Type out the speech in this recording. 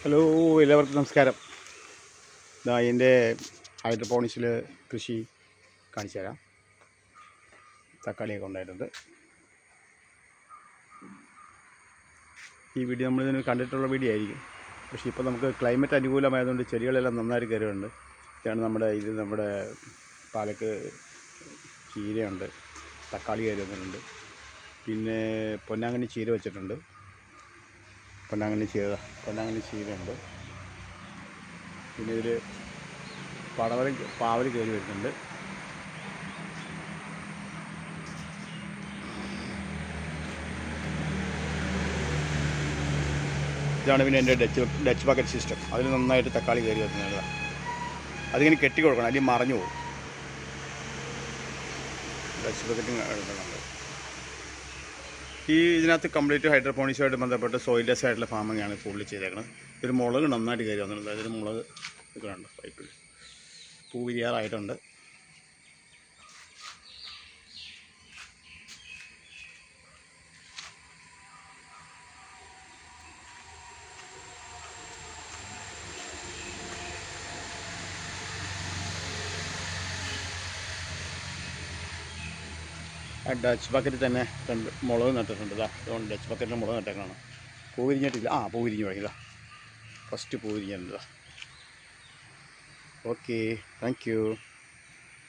Hello എല്ലാവർക്കും നമസ്കാരം. ഇതാ എന്റെ ഹൈഡ്രോപോണിക്സിൽ കൃഷി കാണിച്ചു തരാം. തക്കാളിയൊക്കെ ഉണ്ടായിട്ടുണ്ട്. ഈ വീഡിയോ നമ്മളിതിന് കണ്ടിട്ടുള്ള വീഡിയോ ആയിരിക്കും. പക്ഷേ ഇപ്പോൾ നമുക്ക് ക്ലൈമറ്റ് അനുകൂലമായതുകൊണ്ട് ചെടികളെല്ലാം നന്നായി കയറുന്നുണ്ട്. ഇതാണ് നമ്മുടെ ഇത് നമ്മുടെ പാലക്ക് ചീരയുണ്ട്. തക്കാളി കയറി വന്നിട്ടുണ്ട്. പിന്നെ പൊന്നാങ്കണ്ണി ചീര വെച്ചിട്ടുണ്ട്. പൊന്നാങ്കണ്ണി ചെയ്ത പൊന്നാങ്കണ്ണി ചീരയുണ്ട് പിന്നെ ഇതിൽ പടവല പാവൽ കയറി വരുന്നുണ്ട്. ഇതാണ് പിന്നെ എന്റെ ഡച്ച് ഡച്ച് ബക്കറ്റ് സിസ്റ്റം അതിൽ നന്നായിട്ട് തക്കാളി കയറി വരുന്നത് അതിങ്ങനെ കെട്ടി കൊടുക്കണം അല്ലെങ്കിൽ മറഞ്ഞു പോകും. ഡച്ച് ബക്കറ്റ് എടുക്കുന്നുണ്ട് ഈ ഇതിനകത്ത് കംപ്ലീറ്റ് ഹൈഡ്രോപോണിക്സുമായിട്ട് ബന്ധപ്പെട്ട് സോയിലെസ് ആയിട്ടുള്ള ഫാമിംഗ് ആണ് കൂടുതൽ ചെയ്തേക്കുന്നത് ഒരു മുളക് നന്നായിട്ട് കയറി വന്നിട്ടുണ്ട്. അതായത് മുളക് നിൽക്കുന്നുണ്ട് പൈപ്പിൽ പൂ വിരിയാറായിട്ടുണ്ട്. ഡച്ച് ബക്കറ്റിൽ തന്നെ രണ്ട് മുളക് നട്ടിട്ടുണ്ട് ഇതാ ഇതുകൊണ്ട് ഡച്ച് ബക്കറ്റിൽ മുളക് നട്ടേക്കാണ് പൂ വിരിഞ്ഞിട്ടില്ല ആ പൂ വിരിഞ്ഞ് തുടങ്ങിയതാ ഫസ്റ്റ് പൂ വിരിഞ്ഞിട്ടുണ്ട് ഓക്കെ താങ്ക് യു